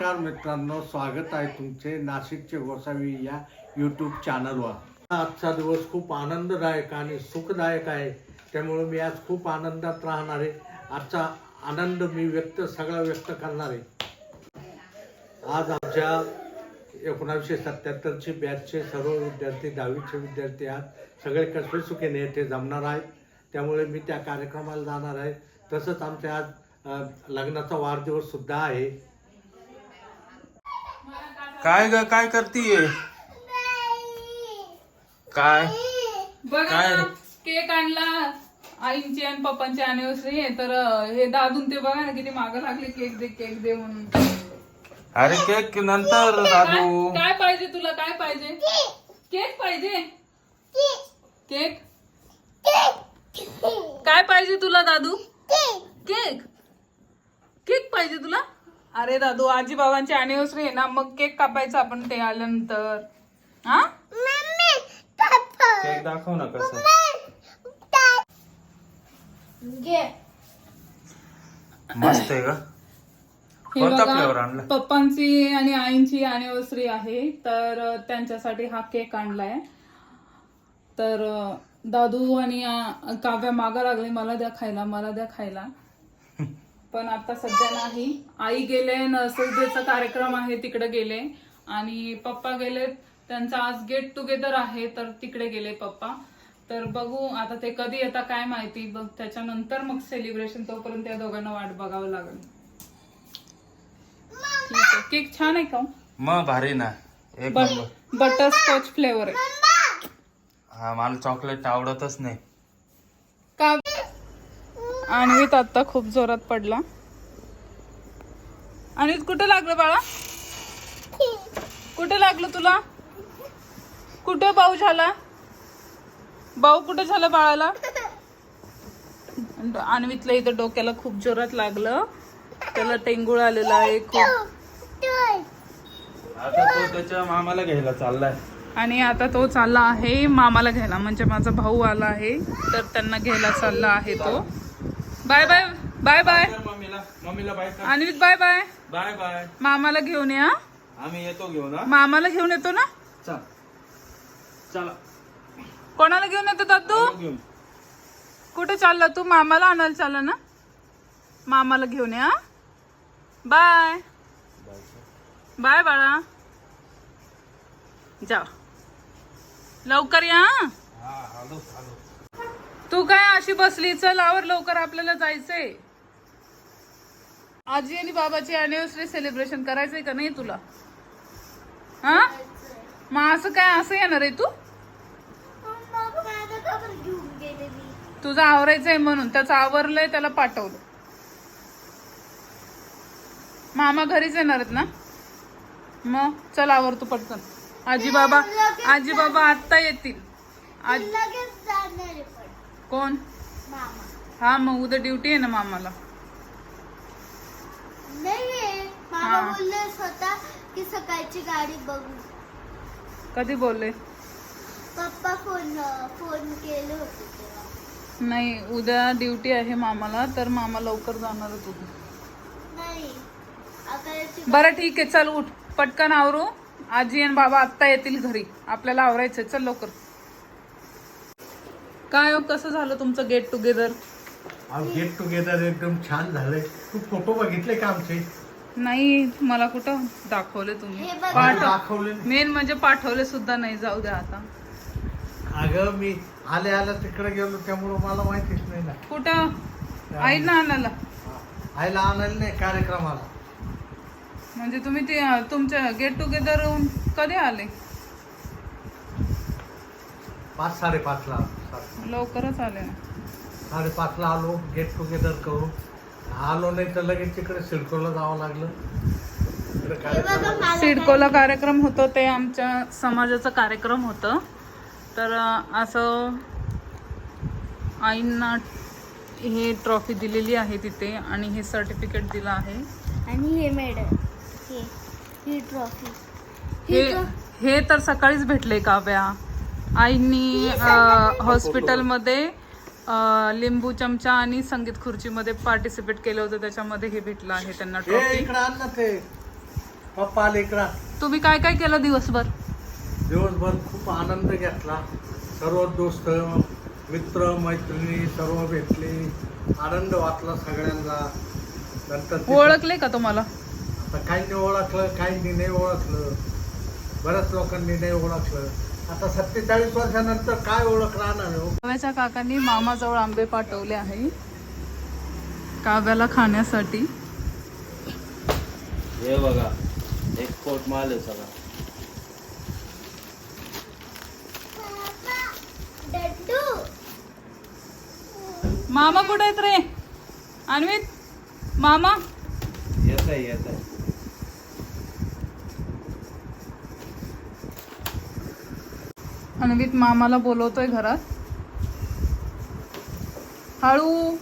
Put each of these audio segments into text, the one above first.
नमस्कार मित्रांनो स्वागत आहे तुमचे नाशिकचे गोसावी या यूट्यूब चॅनलवर आजचा दिवस खूप आनंददायक आणि सुखदायक आहे. त्यामुळे मी आज खूप आनंदात राहणार आहे. आजचा आनंद मी व्यक्त सगळा व्यक्त करणार आहे. आज आमच्या एकोणावीसशे सत्याहत्तरचे बॅचचे सर्व विद्यार्थी दहावीचे विद्यार्थी आज सगळे कसबे सुखेने येथे जमणार आहेत. त्यामुळे मी त्या कार्यक्रमाला जाणार आहे. तसंच आमच्या आज लग्नाचा वाढदिवस सुद्धा आहे. काय ग काय करतीये? काय? बघा काय? ना, केक आणला. आईंची आणि पप्पांची अनिव्हर्सरी आहे तर अं, हे दादून ते बघा ना किती मागं लागले केक दे केक दे म्हणून. अरे केक नंतर दादू? काय काय पाहिजे तुला काय पाहिजे? केक पाहिजे? केक? काय पाहिजे तुला दादू? केक. केक पाहिजे तुला? अरे दादू आजी बाबांची अनिव्हर्सरी आहे ना मग केक कापायचं आपण ते आल्यानंतर. हा? केक दाखव ना कसं. मस्त आहे का हे कोणता बघा, फ्लेवर आणला पप्पांची आणि आईंची अॅनिव्हर्सरी आहे तर अ, त्यांच्यासाठी हा केक आणलाय. तर अ, दादू आणि अ, काव्या मागा लागले मला द्या खायला मला द्या खायला. पण आता सध्या नाही. आई गेले नसुदेचा कार्यक्रम आहे तिकडे गेले. आणि पप्पा गेले त्यांचा आज गेट टुगेदर आहे तर तिकडे गेले पप्पा. तर बघू आता ते कधी येतात काय माहिती. बघ त्याच्यानंतर मग सेलिब्रेशन तोपर्यंत त्या दोघांना वाट बघावं लागेल. ठीक आहे. केक छान आहे का? मग भारी ना. एक नंबर. बटर स्कॉच फ्लेवर आहे हा मला चॉकलेट आवडतच नाही. का आणवीत आता खूप जोरात पडला. आणि कुठं लागलं बाळा? कुठं लागलं तुला? कुठं भाऊ झाला? भाऊ कुठं झालं बाळाला? आणवीतलं इथं डोक्याला खूप जोरात लागलं. त्याला टेंगुळ आलेला आहे खूप. आता तो त्याच्या मामाला घ्यायला चाललाय. आणि आता तो चालला आहे मामाला घ्यायला. म्हणजे माझा भाऊ आला आहे तर त्यांना घ्यायला चालला आहे तो. Bye bye bye bye. मम्मीला मम्मीला bye Anvit bye bye. Bye bye. मामाला घेऊन या आम्ही येतो घेऊन मामाला घेऊन येतो ना? चल. चला. कोणाला घेऊन येतो दादू? कुठे चालला तू? मामाला आणायला चालला ना? मामाला घेऊन या बाय. बाय बाळा. जा. लवकर या तू काय अशी बसली? चल आवर लवकर आपल्याला जायचंय. आजी आणि बाबाची अॅनिव्हर्सरी सेलिब्रेशन करायचंय का नाही तुला? हा? मग असं काय असं येणार आहे तू? तुझं आवरायचंय म्हणून त्याचं आवरलंय त्याला पाठवलं. मामा घरीच येणार आहेत ना? मग चल आवर तू पटकन. आजी बाबा आजी बाबा आत्ता येतील. आज कोण? मामा हा मग उद्या ड्युटी आहे ना मामाला. हा. बोलले स्वतः की सकाळची गाडी बघू. कधी बोलले? पप्पा फोन फोन केले होते तेव्हा. नाही उद्या ड्युटी आहे मामाला तर मामा लवकर जाणार आहे तुझं नाही. बरं ठीक आहे चल उठ. पटकन आवरू. आजी आणि बाबा आत्ता येतील घरी. आपल्याला आवरायचंय. चल लवकर. काय हो कसं झालं तुमचं गेट टुगेदर गेट टुगेदर एकदम छान झालंय. तू फोटो बघितले का आमचे? नाही मला कुठं दाखवले तुम्ही? हे बघ. दाखवले. मेन म्हणजे पाठवले सुद्धा नाही जाऊ द्या आता. अगं मी आले आल्या तिकडे गेलो त्यामुळं मला माहितीच नाही ना. कुठं? आई ना आणायला आईला आणायला नाही कार्यक्रमाला. म्हणजे तुम्ही ते तुमच्या गेट टुगेदर कधी आले? पाच साडेपाचला. लवकरच आले. ना साडेपाचला आलो गेट टुगेदर करून आलो नाही तर लगेच तिकडे सिडकोला जावं लागलं. तिकडे कार्यक्रम सिडकोला कार्यक्रम होतो ते आमच्या समाजाचा कार्यक्रम होतं. तर अं, असं आईंना हे ट्रॉफी दिलेली आहे तिथे आणि हे सर्टिफिकेट दिलं आहे. आणि हे मेडल हे ही ट्रॉफी हे हे तर सकाळीच भेटले काव्या आईंनी हॉस्पिटलमध्ये लिंबू चमचा आणि संगीत खुर्चीमध्ये पार्टिसिपेट केलं होतं. त्याच्यामध्ये हे भेटलं आहे त्यांना ट्रॉफी पप्पा आले इकडं तुम्ही काय काय केलं दिवसभर? दिवसभर खूप आनंद घेतला. सर्व दोस्त मित्र मैत्रिणी सर्व भेटले. आनंद वाटला सगळ्यांना. नंतर ओळखले का तुम्हाला? आता काहींनी ओळखलं काहींनी नाही ओळखलं. बऱ्याच लोकांनी नाही ओळखलं. आता सत्तेचाळीस वर्षानंतर काय ओळख राहणार आहे हो? काव्याच्या काकांनी मामाजवळ आंबे पाठवले आहे. काव्याला खाण्यासाठी. हे बघा एक्सपोर्ट माल आहे सगळा. डड्डू मामा कुठे आहेत रे? अन्वित मामा? येत आहे येत आहे अन्वित मामाला बोलवतोय घरात. हळू.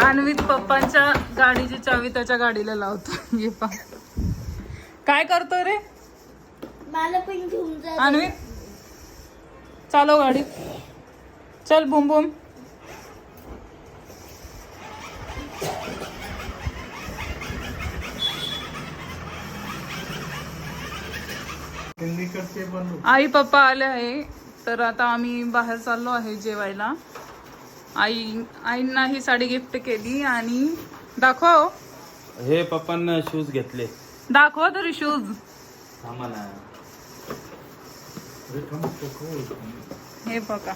अन्वित पप्पांच्या गाडीची चावी त्याच्या गाडीला लावतो. ये पा. काय करतोय रे? मला पण घेऊन जा. अन्वित. चालव गाडी. चल बुम बुम. आई पप्पा आले आहे. तर आता आम्ही बाहेर चाललो आहे जेवायला. आई आईंना ही साडी गिफ्ट केली आणि दाखव हे पप्पांना शूज घेतले. दाखवा तरी शूज हे बघा.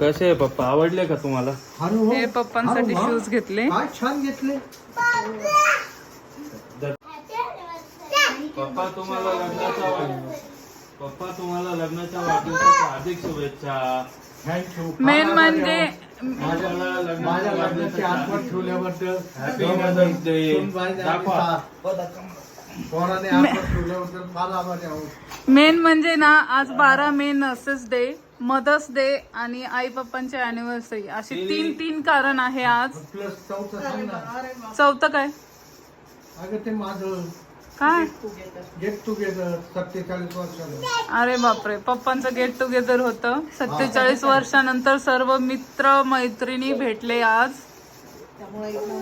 कसे आहे पप्पा? आवडले का तुम्हाला? हो. हे पप्पांसाठी. शूज घेतले. काय छान घेतले. पप्पा तुम्हाला लग्नाच्या वाढ- पप्पा तुम्हाला लग्नाच्या वाढदिवसाच्या हार्दिक शुभेच्छा. थँक्यू मेन म्हणजे माझ्या लग्नाची आठवण ठेवल्याबद्दल दाखवा. पोराने आठवण फार आभारी आहोत. मेन म्हणजे ना आज बारा May nurses day mother's day आणि आई पप्पांची अॅनिव्हर्सरी अशी तीन तीन कारण आहे आज. प्लस चौथं सांग ना. चौथं काय? अगं ते माझं काय? गेट टुगेदर सत्तेचाळीस वर्षानं अरे बापरे पप्पांचं गेट टुगेदर होतं. सत्तेचाळीस वर्षानंतर सर्व मित्र मैत्रिणी भेटले आज.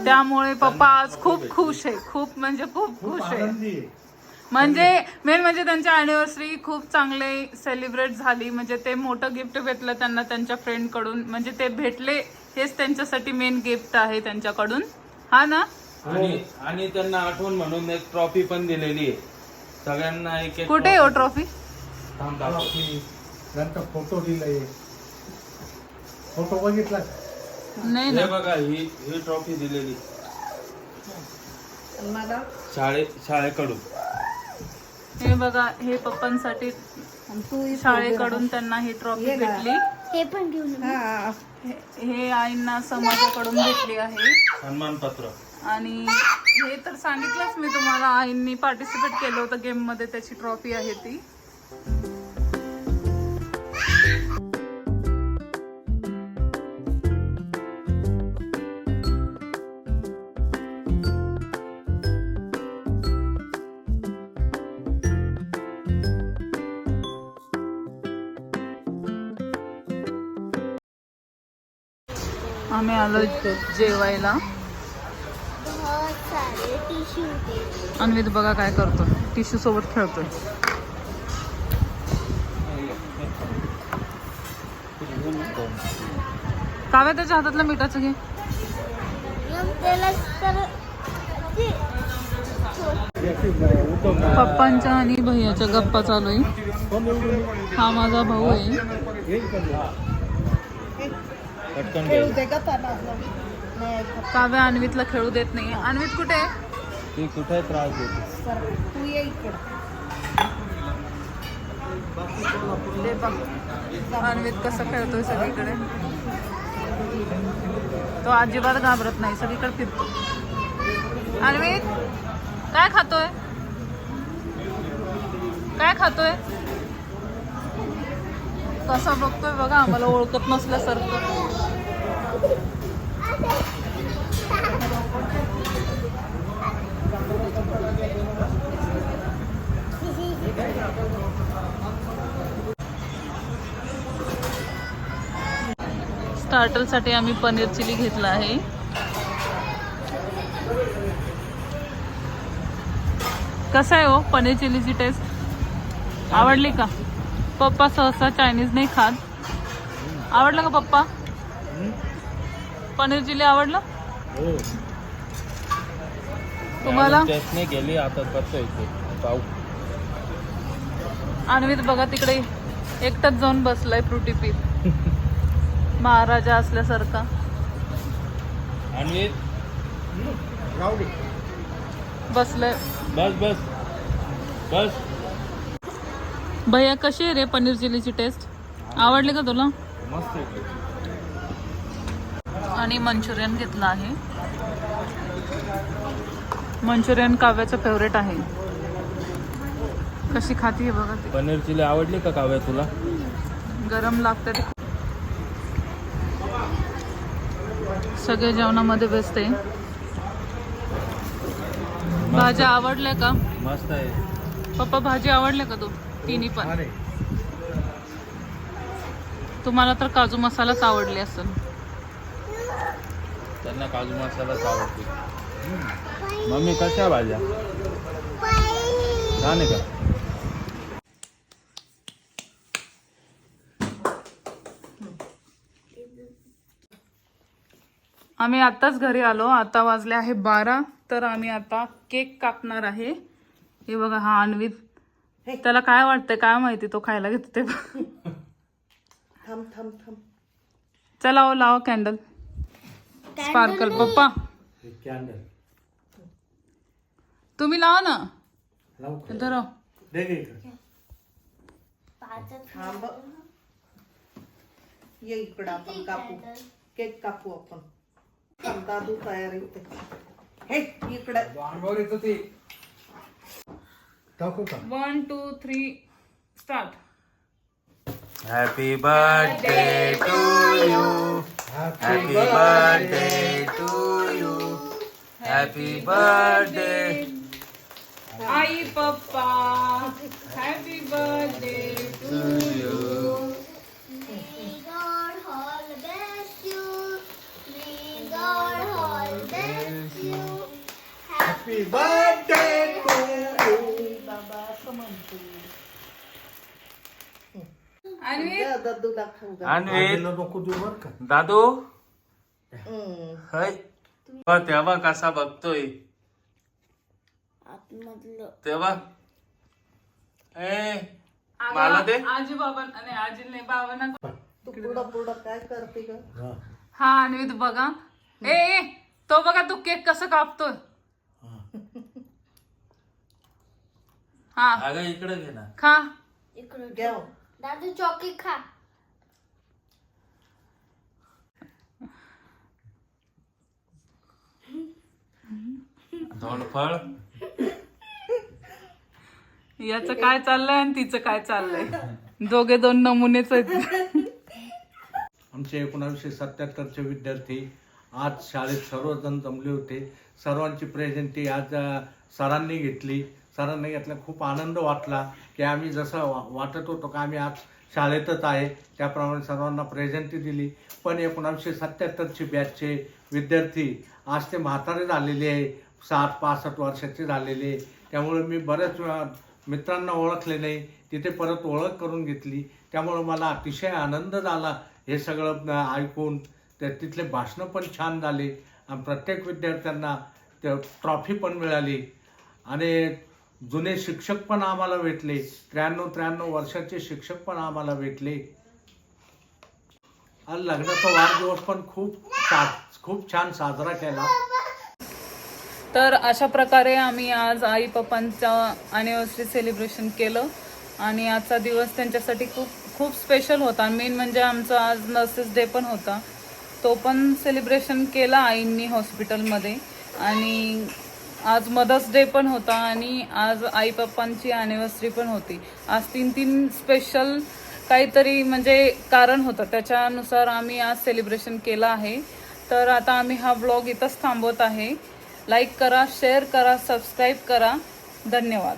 त्यामुळे पप्पा आज खूप खुश आहे. खूप म्हणजे खूप खूप खुश आहे. आनंदी आहे. म्हणजे मेन म्हणजे त्यांची अॅनिव्हर्सरी खूप चांगले सेलिब्रेट झाली. म्हणजे ते मोठं गिफ्ट भेटलं त्यांना त्यांच्या फ्रेंडकडून. म्हणजे ते भेटले हेच त्यांच्यासाठी मेन गिफ्ट आहे त्यांच्याकडून. हा ना? आणि आणि त्यांना आठवण म्हणून एक ट्रॉफी पण दिलेली आहे. सगळ्यांना एक एक कुठे हो ट्रॉफी? थांब नंतर फोटो दिलाय. फोटो बघितला? नाही हे ना बघा ही ही ट्रॉफी दिलेली. शाळे शाळेकडून. हे बघा हे पप्पांसाठी शाळेकडून त्यांना ही ट्रॉफी भेटली. हे पण घेऊन ये. हे- हे आईंना समाजाकडून भेटली आहे. सन्मानपत्र. आणि हे तर सांगितलंच मी तुम्हाला आईंनी पार्टिसिपेट केलं होतं गेममध्ये त्याची ट्रॉफी आहे ती. आलो इथे जेवायला. अन्वित बघा काय करतो टिश्यू सोबत खेळतोय. काव्या त्याच्या हातातलं मिठाचं घे. पप्पांच्या आणि भैयाच्या गप्पा चालू आहे. हा माझा भाऊ आहे. पटकन घे. काव्या अन्वितला खेळू देत नाही अन्वित कुठे आहे? ती कुठे त्रास देते. ते पहा. अन्वित कसं खेळतोय सगळीकडे. तो अजिबात घाबरत नाही. सगळीकडे फिरतो. अन्वित काय खातोय? काय खातोय? कसा बघतोय बघा आम्हाला ओळखत नसल्यासारखं. स्टार्टरसाठी आम्ही पनीर चिली घेतला आहे. कसं आहे हो पनीर चिलीची टेस्ट आवडली का? पप्पा सहसा चायनीज नाही खात. आवडलं का पप्पा? पनीर चिली आवडलं? हो. तुम्हाला? टेस्ट नाही केली आता करतोय ते पाहू. अन्वित बघा तिकडे. एकटाच जाऊन बसलाय फ्रुटी पीत महाराजा असल्यासारखा. बसलाय. बस बस. बस. भैया कशी आहे रे पनीर चिलीची टेस्ट आवडली का तुला? मस्त आहे. आणि मंचुरियन घेतलं आहे. मंचुरियन काव्याचं फेवरेट आहे. कशी खाती आहे बघा ती. पनीर चिली आवडली का काव्या तुला? गरम लागतं ते. सगळे जेवणामध्ये बेस्ट आहे. भाज्या आवडल्या का? मस्त आहे. पप्पा भाजी आवडल्या का तू? तिन्ही पण. तुम्हाला तर काजू मसालाच आवडली असेल. त्यांना काजू मसालाच आवडते. मम्मी कशा भाज्या? छान आहे का? आम्ही आत्ताच घरी आलो. आता वाजले आहे बारा. तर आम्ही आता केक कापणार आहे. हे बघा हा अन्वित. त्याला काय वाटतंय काय माहिती तो खायला घेतो ते. थांब थांब थांब. चला ओ लावा कॅन्डल स्पार्कल पप्पा. कॅन्डल तुम्ही लावा ना. लवकर धरा दे गे इकडे. थांब. ये इकडं आपण कापू. केक कापू आपण. थांब, दादू तयार इथे. हे इकडे. टाकू का? One two three start Happy birthday to you. Happy birthday to you. Happy birthday. Hi, Papa. Happy birthday to you. May God all bless you. May God all bless you. Happy birthday. आणि दादू दाखवू गा. अन्वित नको देऊ बर का? दादू? हम्म. हाय. बघ तेव्हा कसा बघतोय. आतमधलं. तेव्हा. ए मला दे. आजी बाबा आणि आजी नाही तू पुढं पुढं काय करते ग? हा. हा अन्वित बघा. ए ए, तो बघा तू केक कसं कापतोय. हा. अगं इकडे घे ना. खा. इकडं घ्या दादू चॉकी खा. धोंडफळ याचं काय चाललंय आणि तिचं काय चाललंय? दोघे दोन नमुनेच आहेत. आमचे एकोणावीसशे सत्याहत्तरचे विद्यार्थी आज शाळेत सर्वजण जमले होते. सर्वांची प्रेझेंटी आज सरांनी घेतली. कारण नाही यातला खूप आनंद वाटला की आम्ही जसं वा वाटत होतो का आम्ही आज शाळेतच आहे. त्याप्रमाणे सर्वांना प्रेझेंटी दिली. पण एकोणावीसशे सत्त्याहत्तरची बॅचचे विद्यार्थी आज ते म्हातारे झालेले आहे. साठ पासष्ट वर्षाचे झालेले त्यामुळे मी बऱ्याच वेळा मित्रांना ओळखले नाही. तिथे परत ओळख करून घेतली. त्यामुळं मला अतिशय आनंद झाला हे सगळं ऐकून. त्या तिथले भाषणं पण छान झाले. आणि प्रत्येक विद्यार्थ्यांना ते ट्रॉफी पण मिळाली. आणि जुने शिक्षक पण आम्हाला भेटले. त्र्याण्णव त्र्याण्णव वर्षाचे शिक्षक पण आम्हाला भेटले. लग्नाचा वाढदिवस पण खूप खूप छान साजरा केला. तर अशा प्रकारे आम्ही आज आई पप्पांचा अॅनिव्हर्सरी सेलिब्रेशन केलं. आणि आजचा दिवस त्यांच्यासाठी खूप खूप स्पेशल होता. मेन म्हणजे आमचा आज नर्सेस डे पण होता. तो पण सेलिब्रेशन केला आईंनी हॉस्पिटलमध्ये आणि आज मदर्स डे पण होता आणि आज आई पप्पांची ॲनिव्हर्सरी पण होती. आज तीन तीन स्पेशल काहीतरी म्हणजे कारण होतं. त्याच्यानुसार आम्ही आज सेलिब्रेशन केलं आहे. तर आता आम्ही हा ब्लॉग इथंच थांबवत आहे. लाईक करा शेअर करा सबस्क्राईब करा. धन्यवाद.